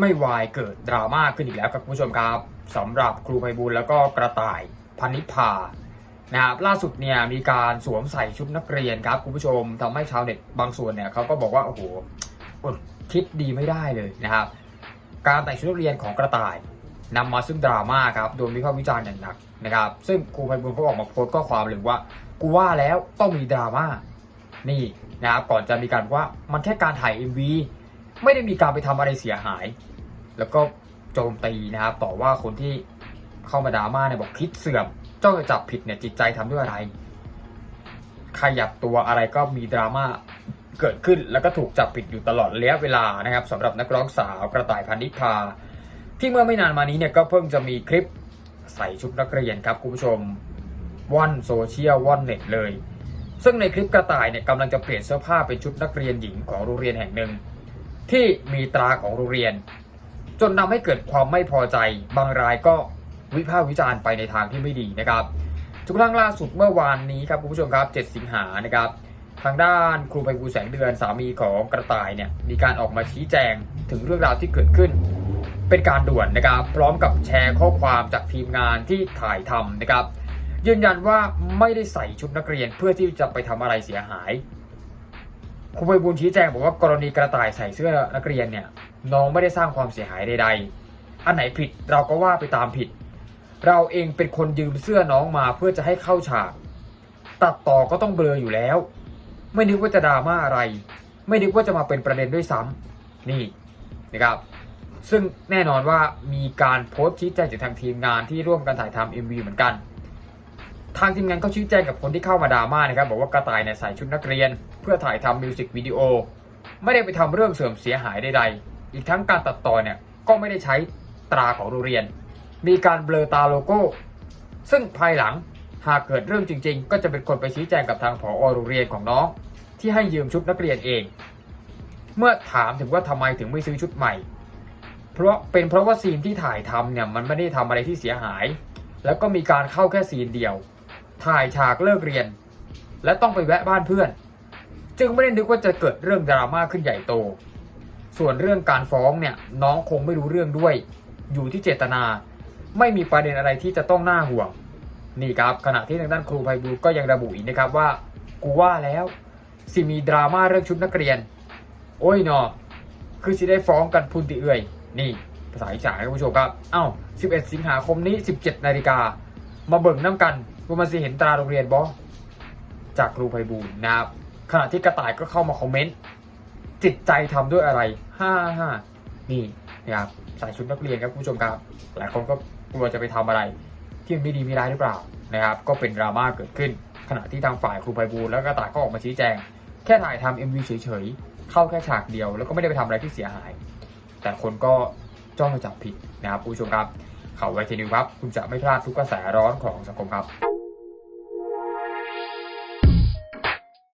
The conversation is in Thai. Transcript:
ไม่วายเกิดดราม่าขึ้นอีกแล้วครับคุณผู้ชมครับสำหรับครูไพบูลแล้วก็กระต่ายพันิพานะครับล่าสุดเนี่ยมีการสวมใส่ชุดนักเรียนครับคุณผู้ชมทำให้ชาวเน็ตบางส่วนเนี่ยเขาก็บอกว่าโอ้โหอดคิดดีไม่ได้เลยนะครับ การแต่งชุดนักเรียนของกระต่ายนำมาซึ่งดราม่าครับโดนวิพากษ์วิจารณ์อย่างหนักนะครับ ซึ่งครูไพบูลเขาออกมาโพสต์ข้อความเลยว่ากูว่าแล้วต้องมีดราม่านี่นะครับก่อนจะมีการว่ามันแค่การถ่าย MV ไม่ได้มีการไปทำอะไรเสียหาย แล้วก็โจมตีนะครับต่อว่าคนที่เข้ามาดราม่าเนี่ยบอกคิดเสื่อมเจ้องจะจับผิดเนี่ยจิตใจทำด้วยอะไร ขยับตัวอะไรก็มีดราม่าเกิดขึ้นแล้วก็ถูกจับผิดอยู่ตลอดระยะเวลานะครับสำหรับนักร้องสาวกระต่ายพันนิพา ที่เมื่อไม่นานมานี้เนี่ยก็เพิ่งจะมีคลิปใส่ชุดนักเรียนครับคุณผู้ชมว่อนโซเชียลว่อนเน็ตเลย ซึ่งในคลิปกระต่ายเนี่ยกำลังจะเปลี่ยนเสื้อผ้าเป็นชุดนักเรียนหญิงของโรงเรียนแห่งหนึ่ง ที่มีตราของโรงเรียน จนทำให้เกิดความไม่พอใจ บางรายก็วิพากษ์วิจารณ์ไปในทางที่ไม่ดีนะครับทุกครั้งล่าสุดเมื่อวานนี้ครับคุณผู้ชมครับ 7 สิงหานะครับ ทางด้านครูไพบูลแสงเดือนสามีของกระต่ายเนี่ยมีการออกมาชี้แจงถึงเรื่องราวที่เกิดขึ้น เป็นการด่วนนะครับ พร้อมกับแชร์ข้อความจากทีมงานที่ถ่ายทำนะครับ ยืนยันว่าไม่ได้ใส่ชุดนักเรียนเพื่อที่จะไปทำอะไรเสียหาย ครูไพบูลย์ชี้แจงบอกว่ากรณีกระต่ายใส่เสื้อนักเรียนเนี่ยน้องไม่ได้สร้างความเสียหายใดๆ อันไหนผิดเราก็ว่าไปตามผิด เราเองเป็นคนยืมเสื้อน้องมาเพื่อจะให้เข้าฉาก ตัดต่อก็ต้องเบลออยู่แล้ว ไม่นึกว่าจะดราม่าอะไร ไม่นึกว่าจะมาเป็นประเด็นด้วยซ้ำนี่นะครับ ซึ่งแน่นอนว่ามีการโพสต์ชี้แจงจากทางทีมงานที่ร่วมกันถ่ายทำ MV เหมือนกัน ทางทีมงานก็ชี้แจงกับคนที่เข้ามาดราม่านะครับบอกว่ากระต่ายเนี่ยใส่ชุดนักเรียน เพื่อถ่ายทำมิวสิกวิดีโอไม่ได้ไปทำเรื่องเสื่อมเสียหายใดๆ อีกทั้งการตัดต่อเนี่ยก็ไม่ได้ใช้ตราของโรงเรียน มีการเบลอตาโลโก้ ซึ่งภายหลังหากเกิดเรื่องจริง ๆ ก็จะเป็นคนไปชี้แจงกับทางผอโรงเรียนของน้อง ที่ให้ยืมชุดนักเรียนเอง เมื่อถามถึงว่าทำไมถึงไม่ซื้อชุดใหม่ เพราะเป็นเพราะว่าซีนที่ถ่ายทำเนี่ยมันไม่ได้ทำอะไรที่เสียหาย แล้วก็มีการเข้าแค่ซีนเดียว ถ่ายฉากเลิกเรียน และต้องไปแวะบ้านเพื่อน จึงไม่ได้นึกว่าจะเกิดเรื่องดราม่าขึ้นใหญ่โต ส่วนเรื่องการฟ้องเนี่ยน้องคงไม่รู้เรื่องด้วย อยู่ที่เจตนา ไม่มีประเด็นอะไรที่จะต้องน่าห่วง นี่ครับขณะที่ทางด้านครูไพบูลก็ยังระบุอีกนะครับว่า กูว่าแล้วสิมีดราม่าเรื่องชุดนักเรียน โอ้ยเนาะคือสิได้ฟ้องกันพุนติเอื่อย นี่ภาษาอีสานคุณผู้ชมครับ เอ้า 11 สิงหาคมนี้ 17 นาฬิกา มาเบิ่งน้ำกัน ว่ามันสิเห็นตราโรงเรียนบอจากครูไพบูลนะครับขณะที่กระต่ายก็เข้ามาคอมเมนต์จิตใจทำด้วยอะไรห้าห้านี่นะครับใส่ชุดนักเรียนครับคุณผู้ชมครับ หลายคนก็กลัวจะไปทำอะไร ที่มันไม่ดีไม่ร้ายหรือเปล่านะครับ ก็เป็นดราม่าเกิดขึ้น ขณะที่ทางฝ่ายครูไพบูลแล้วกระต่ายก็ออกมาชี้แจง แค่ถ่ายทำ MV เฉยๆ เข้าแค่ฉากเดียว แล้วก็ไม่ได้ไปทำอะไรที่เสียหาย แต่คนก็จ้องจะจับผิดนะครับคุณผู้ชมครับ เขาไวทีนิวครับ คุณจะไม่พลาดทุกกระแสร้อนของสังคมครับ